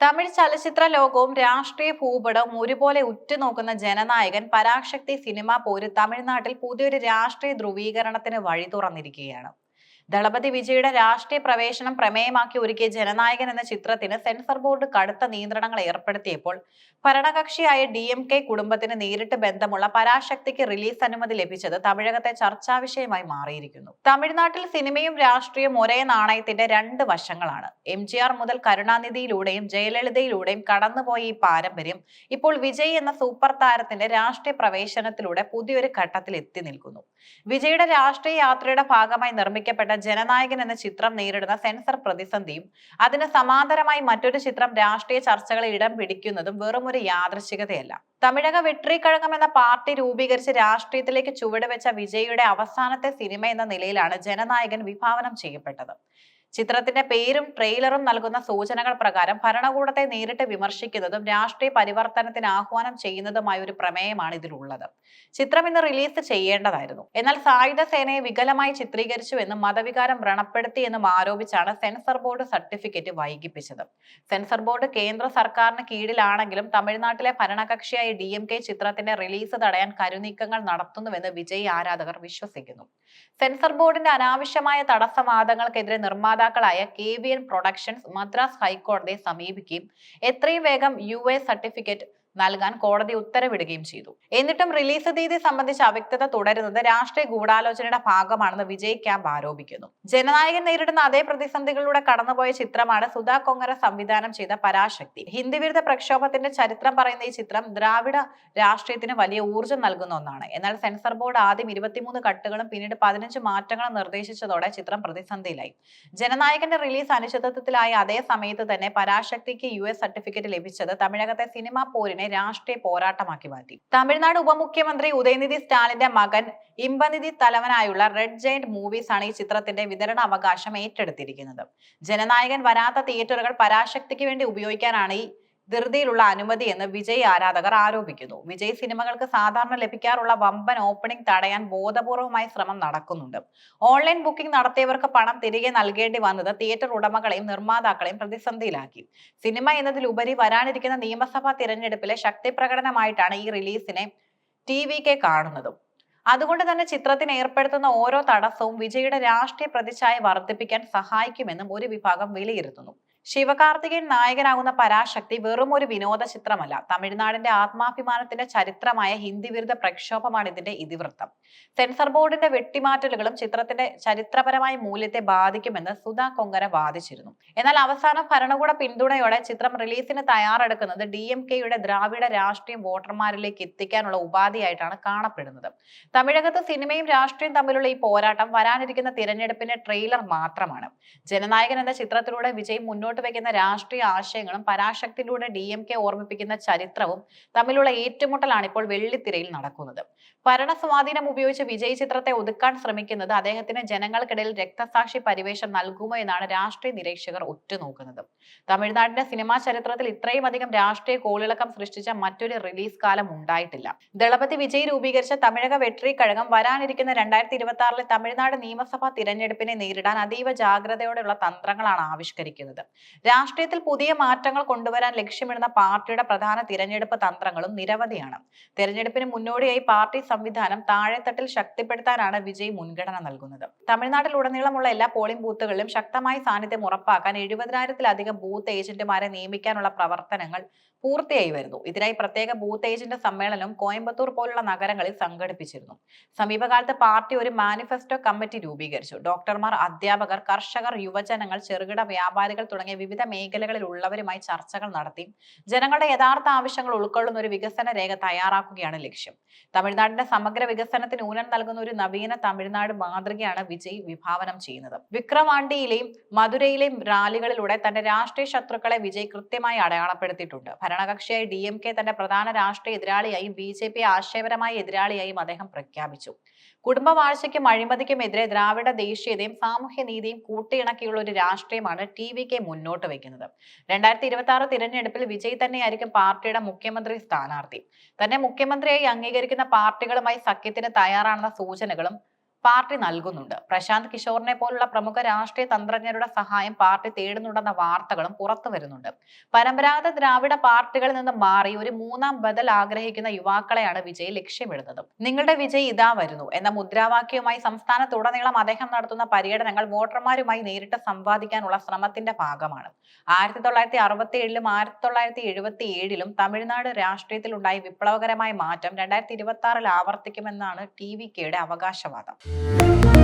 തമിഴ് ചലച്ചിത്ര ലോകവും രാഷ്ട്രീയ ഭൂപടവും ഒരുപോലെ ഉറ്റുനോക്കുന്ന ജനനായകൻ പരാശക്തി സിനിമ പോര് തമിഴ്നാട്ടിൽ പുതിയൊരു രാഷ്ട്രീയ ധ്രുവീകരണത്തിന് വഴി തുറന്നിരിക്കുകയാണ്. ദളപതി വിജയുടെ രാഷ്ട്രീയ പ്രവേശനം പ്രമേയമാക്കി ഒരുക്കിയ ജനനായകൻ എന്ന ചിത്രത്തിന് സെൻസർ ബോർഡ് കടുത്ത നിയന്ത്രണങ്ങൾ ഏർപ്പെടുത്തിയപ്പോൾ ഭരണകക്ഷിയായ ഡി എം കെ കുടുംബത്തിന് നേരിട്ട് ബന്ധമുള്ള പരാശക്തിക്ക് റിലീസ് അനുമതി ലഭിച്ചത് തമിഴകത്തെ ചർച്ചാ വിഷയമായി മാറിയിരിക്കുന്നു. തമിഴ്നാട്ടിൽ സിനിമയും രാഷ്ട്രീയവും ഒരേ നാണയത്തിന്റെ രണ്ട് വശങ്ങളാണ്. എം ജി ആർ മുതൽ കരുണാനിധിയിലൂടെയും ജയലളിതയിലൂടെയും കടന്നുപോയ ഈ പാരമ്പര്യം ഇപ്പോൾ വിജയ് എന്ന സൂപ്പർ താരത്തിന്റെ രാഷ്ട്രീയ പ്രവേശനത്തിലൂടെ പുതിയൊരു ഘട്ടത്തിൽ എത്തി നിൽക്കുന്നു. വിജയുടെ രാഷ്ട്രീയ യാത്രയുടെ ഭാഗമായി നിർമ്മിക്കപ്പെട്ട ജനനായകൻ എന്ന ചിത്രം നേരിടുന്ന സെൻസർ പ്രതിസന്ധിയും അതിന് സമാന്തരമായി മറ്റൊരു ചിത്രം രാഷ്ട്രീയ ചർച്ചകളിൽ ഇടം പിടിക്കുന്നതും വെറും ഒരു യാദൃശികതയല്ല തമിഴക വെട്രിക്കഴകം എന്ന പാർട്ടി രൂപീകരിച്ച് രാഷ്ട്രീയത്തിലേക്ക് ചുവടുവെച്ച വിജയിയുടെ അവസാനത്തെ സിനിമ എന്ന നിലയിലാണ് ജനനായകൻ വിഭാവനം ചെയ്യപ്പെട്ടത്. ചിത്രത്തിന്റെ പേരും ട്രെയിലറും നൽകുന്ന സൂചനകൾ പ്രകാരം ഭരണകൂടത്തെ നേരിട്ട് വിമർശിക്കുന്നതും രാഷ്ട്രീയ പരിവർത്തനത്തിന് ആഹ്വാനം ചെയ്യുന്നതുമായ ഒരു പ്രമേയമാണ് ഇതിലുള്ളത്. ചിത്രം ഇന്ന് റിലീസ് ചെയ്യേണ്ടതായിരുന്നു. എന്നാൽ സായുധ സേനയെ വികലമായി ചിത്രീകരിച്ചു എന്നും മതവികാരം വ്രണപ്പെടുത്തി എന്നും ആരോപിച്ചാണ് സെൻസർ ബോർഡ് സർട്ടിഫിക്കറ്റ് വൈകിപ്പിച്ചത്. സെൻസർ ബോർഡ് കേന്ദ്ര സർക്കാരിന് കീഴിലാണെങ്കിലും തമിഴ്നാട്ടിലെ ഭരണകക്ഷിയായ ഡി എം കെ ചിത്രത്തിന്റെ റിലീസ് തടയാൻ കരുനീക്കങ്ങൾ നടത്തുന്നുവെന്ന് വിജയ് ആരാധകർ വിശ്വസിക്കുന്നു. സെൻസർ ബോർഡിന്റെ അനാവശ്യമായ തടസ്സവാദങ്ങൾക്കെതിരെ നിർമ്മാതാക്കളായ K V N productions Madras ഹൈക്കോടതിയെ സമീപിക്കുകയും എത്രയും വേഗം യു എ സർട്ടിഫിക്കറ്റ് നൽകാൻ കോടതി ഉത്തരവിടുകയും ചെയ്തു. എന്നിട്ടും റിലീസ് തീയതി സംബന്ധിച്ച അവ്യക്തത തുടരുന്നത് രാഷ്ട്രീയ ഗൂഢാലോചനയുടെ ഭാഗമാണെന്ന് വിജയ് ക്യാമ്പ് ആരോപിക്കുന്നു. ജനനായകൻ നേരിടുന്ന അതേ പ്രതിസന്ധികളിലൂടെ കടന്നുപോയ ചിത്രമാണ് സുധാ കൊങ്ങര സംവിധാനം ചെയ്ത പരാശക്തി. ഹിന്ദി വിരുദ്ധ പ്രക്ഷോഭത്തിന്റെ ചരിത്രം പറയുന്ന ഈ ചിത്രം ദ്രാവിഡ രാഷ്ട്രീയത്തിന് വലിയ ഊർജം നൽകുന്ന ഒന്നാണ്. എന്നാൽ സെൻസർ ബോർഡ് ആദ്യം ഇരുപത്തിമൂന്ന് കട്ടുകളും പിന്നീട് പതിനഞ്ച് മാറ്റങ്ങളും നിർദ്ദേശിച്ചതോടെ ചിത്രം പ്രതിസന്ധിയിലായി. ജനനായകന്റെ റിലീസ് അനിശ്ചിതത്വത്തിലായ അതേ സമയത്ത് തന്നെ പരാശക്തിക്ക് യു സർട്ടിഫിക്കറ്റ് ലഭിച്ചത് തമിഴകത്തെ സിനിമാ പോരിനെ രാഷ്ട്രീയ പോരാട്ടമാക്കി മാറ്റി. തമിഴ്നാട് ഉപമുഖ്യമന്ത്രി ഉദയനിധി സ്റ്റാലിന്റെ മകൻ ഇമ്പനിധി തലവനായുള്ള റെഡ് ജയന്റ് മൂവീസ് ആണ് ഈ ചിത്രത്തിന്റെ വിതരണ അവകാശം ഏറ്റെടുത്തിരിക്കുന്നത്. ജനനായകൻ വരാത്ത തിയേറ്ററുകൾ പരാശക്തിക്ക് വേണ്ടി ഉപയോഗിക്കാനാണ് ഈ ധൃതിയിലുള്ള അനുമതി എന്ന് വിജയ് ആരാധകർ ആരോപിക്കുന്നു. വിജയ് സിനിമകൾക്ക് സാധാരണ ലഭിക്കാറുള്ള വമ്പൻ ഓപ്പണിംഗ് തടയാൻ ബോധപൂർവമായി ശ്രമം നടക്കുന്നുണ്ട്. ഓൺലൈൻ ബുക്കിംഗ് നടത്തിയവർക്ക് പണം തിരികെ നൽകേണ്ടി വന്നത് തിയേറ്റർ ഉടമകളെയും നിർമ്മാതാക്കളെയും പ്രതിസന്ധിയിലാക്കി. സിനിമ എന്നതിലുപരി വരാനിരിക്കുന്ന നിയമസഭാ തിരഞ്ഞെടുപ്പിലെ ശക്തി പ്രകടനമായിട്ടാണ് ഈ റിലീസിനെ ടി വി കെ കാണുന്നതും. അതുകൊണ്ട് തന്നെ ചിത്രത്തിന് ഏർപ്പെടുത്തുന്ന ഓരോ തടസ്സവും വിജയുടെ രാഷ്ട്രീയ പ്രതിച്ഛായ വർദ്ധിപ്പിക്കാൻ സഹായിക്കുമെന്നും ഒരു വിഭാഗം വിലയിരുത്തുന്നു. ശിവകാർത്തികേയൻ നായകനാകുന്ന പരാശക്തി വെറും ഒരു വിനോദ ചിത്രമല്ല തമിഴ്നാടിന്റെ ആത്മാഭിമാനത്തിന്റെ ചരിത്രമായ ഹിന്ദി വിരുദ്ധ പ്രക്ഷോഭമാണ് ഇതിന്റെ ഇതിവൃത്തം. സെൻസർ ബോർഡിന്റെ വെട്ടിമാറ്റലുകളും ചിത്രത്തിന്റെ ചരിത്രപരമായ മൂല്യത്തെ ബാധിക്കുമെന്ന് സുധാ കൊങ്കര വാദിച്ചിരുന്നു. എന്നാൽ അവസാനം ഭരണകൂട പിന്തുണയോടെ ചിത്രം റിലീസിന് തയ്യാറെടുക്കുന്നത് ഡി എം കെയുടെ ദ്രാവിഡ രാഷ്ട്രീയം വോട്ടർമാരിലേക്ക് എത്തിക്കാനുള്ള ഉപാധിയായിട്ടാണ് കാണപ്പെടുന്നത്. തമിഴകത്ത് സിനിമയും രാഷ്ട്രീയം തമ്മിലുള്ള ഈ പോരാട്ടം വരാനിരിക്കുന്ന തിരഞ്ഞെടുപ്പിന്റെ ട്രെയിലർ മാത്രമാണ്. ജനനായകൻ എന്ന ചിത്രത്തിലൂടെ വിജയം മുന്നോട്ട് വയ്ക്കുന്ന രാഷ്ട്രീയ ആശയങ്ങളും പരാശക്തിയിലൂടെ ഡി എം കെ ഓർമ്മിപ്പിക്കുന്ന ചരിത്രവും തമ്മിലുള്ള ഏറ്റുമുട്ടലാണ് ഇപ്പോൾ വെള്ളിത്തിരയിൽ നടക്കുന്നത്. ഭരണസ്വാധീനം ഉപയോഗിച്ച് വിജയ് ചിത്രത്തെ ഒതുക്കാൻ ശ്രമിക്കുന്നത് അദ്ദേഹത്തിന് ജനങ്ങൾക്കിടയിൽ രക്തസാക്ഷി പരിവേഷം നൽകുമോ എന്നാണ് രാഷ്ട്രീയ നിരീക്ഷകർ ഉറ്റുനോക്കുന്നത്. തമിഴ്നാടിന്റെ സിനിമാ ചരിത്രത്തിൽ ഇത്രയും അധികം രാഷ്ട്രീയ കോളിളക്കം സൃഷ്ടിച്ച മറ്റൊരു റിലീസ് കാലം ഉണ്ടായിട്ടില്ല. ദളപതി വിജയ് രൂപീകരിച്ച തമിഴക വെട്രി കഴകം വരാനിരിക്കുന്ന രണ്ടായിരത്തി ഇരുപത്തി ആറിലെ തമിഴ്നാട് നിയമസഭാ തിരഞ്ഞെടുപ്പിനെ നേരിടാൻ അതീവ ജാഗ്രതയോടെയുള്ള തന്ത്രങ്ങളാണ് ആവിഷ്കരിക്കുന്നത്. രാഷ്ട്രീയത്തിൽ പുതിയ മാറ്റങ്ങൾ കൊണ്ടുവരാൻ ലക്ഷ്യമിടുന്ന പാർട്ടിയുടെ പ്രധാന തിരഞ്ഞെടുപ്പ് തന്ത്രങ്ങളും നിരവധിയാണ്. തിരഞ്ഞെടുപ്പിന് മുന്നോടിയായി പാർട്ടി സംവിധാനം താഴെത്തട്ടിൽ ശക്തിപ്പെടുത്താനാണ് വിജയ് മുൻഗണന നൽകുന്നത്. തമിഴ്നാട്ടിൽ ഉടനീളമുള്ള എല്ലാ പോളിംഗ് ബൂത്തുകളിലും ശക്തമായ സാന്നിധ്യം ഉറപ്പാക്കാൻ എഴുപതിനായിരത്തിലധികം ബൂത്ത് ഏജന്റുമാരെ നിയമിക്കാനുള്ള പ്രവർത്തനങ്ങൾ പൂർത്തിയായി വരുന്നു. ഇതിനായി പ്രത്യേക ബൂത്ത് ഏജന്റ് സമ്മേളനം കോയമ്പത്തൂർ പോലുള്ള നഗരങ്ങളിൽ സംഘടിപ്പിച്ചിരുന്നു. സമീപകാലത്ത് പാർട്ടി ഒരു മാനിഫെസ്റ്റോ കമ്മിറ്റി രൂപീകരിച്ചു. ഡോക്ടർമാർ അധ്യാപകർ കർഷകർ യുവജനങ്ങൾ ചെറുകിട വ്യാപാരികൾ തുടങ്ങിയ വിവിധ മേഖലകളിൽ ഉള്ളവരുമായി ചർച്ചകൾ നടത്തി ജനങ്ങളുടെ യഥാർത്ഥ ആവശ്യങ്ങൾ ഉൾക്കൊള്ളുന്ന ഒരു വികസന രേഖ തയ്യാറാക്കുകയാണ് ലക്ഷ്യം. തമിഴ്നാടിന്റെ സമഗ്ര വികസനത്തിന് ഊനം നൽകുന്ന ഒരു നവീന തമിഴ്നാട് മാതൃകയാണ് വിജയ് വിഭാവനം ചെയ്യുന്നത്. വിക്രവാണ്ടിയിലെയും മധുരയിലെയും റാലികളിലൂടെ തന്റെ രാഷ്ട്രീയ ശത്രുക്കളെ വിജയ് കൃത്യമായി അടയാളപ്പെടുത്തിയിട്ടുണ്ട്. ഭരണകക്ഷിയായ ഡി എം കെ തന്റെ പ്രധാന രാഷ്ട്രീയ എതിരാളിയായും ബി ജെ പി ആശയപരമായ എതിരാളിയായും അദ്ദേഹം പ്രഖ്യാപിച്ചു. കുടുംബവാഴ്ചയ്ക്കും അഴിമതിക്കുമെതിരെ ദ്രാവിഡ ദേശീയതയും സാമൂഹ്യ നീതിയും കൂട്ടിയിണക്കിയുള്ള ഒരു രാഷ്ട്രീയമാണ് ടി വി കെ മുന്നോട്ട് വെക്കുന്നത്. രണ്ടായിരത്തി ഇരുപത്തി ആറ് തിരഞ്ഞെടുപ്പിൽ വിജയ് തന്നെയായിരിക്കും പാർട്ടിയുടെ മുഖ്യമന്ത്രി സ്ഥാനാർത്ഥി. തന്നെ മുഖ്യമന്ത്രിയായി അംഗീകരിക്കുന്ന പാർട്ടികളുമായി സഖ്യത്തിന് തയ്യാറാണെന്ന സൂചനകളും പാർട്ടി നൽകുന്നുണ്ട്. പ്രശാന്ത് കിഷോറിനെ പോലുള്ള പ്രമുഖ രാഷ്ട്രീയ തന്ത്രജ്ഞരുടെ സഹായം പാർട്ടി തേടുന്നുണ്ടെന്ന വാർത്തകളും പുറത്തു വരുന്നുണ്ട്. പരമ്പരാഗത ദ്രാവിഡ പാർട്ടികളിൽ നിന്ന് മാറി ഒരു മൂന്നാം ബദൽ ആഗ്രഹിക്കുന്ന യുവാക്കളെയാണ് വിജയ് ലക്ഷ്യമിടുന്നത്. നിങ്ങളുടെ വിജയ് ഇതാ വരുന്നു എന്ന മുദ്രാവാക്യവുമായി സംസ്ഥാനത്തുടനീളം അദ്ദേഹം നടത്തുന്ന പര്യടനങ്ങൾ വോട്ടർമാരുമായി നേരിട്ട് സംവാദിക്കാനുള്ള ശ്രമത്തിന്റെ ഭാഗമാണ്. ആയിരത്തി തൊള്ളായിരത്തി അറുപത്തി ഏഴിലും ആയിരത്തി തൊള്ളായിരത്തി എഴുപത്തി ഏഴിലും തമിഴ്നാട് രാഷ്ട്രീയത്തിലുണ്ടായ വിപ്ലവകരമായ മാറ്റം രണ്ടായിരത്തി ഇരുപത്തി ആറിൽ ആവർത്തിക്കുമെന്നാണ് ടി വി കെയുടെ അവകാശവാദം. Thank you.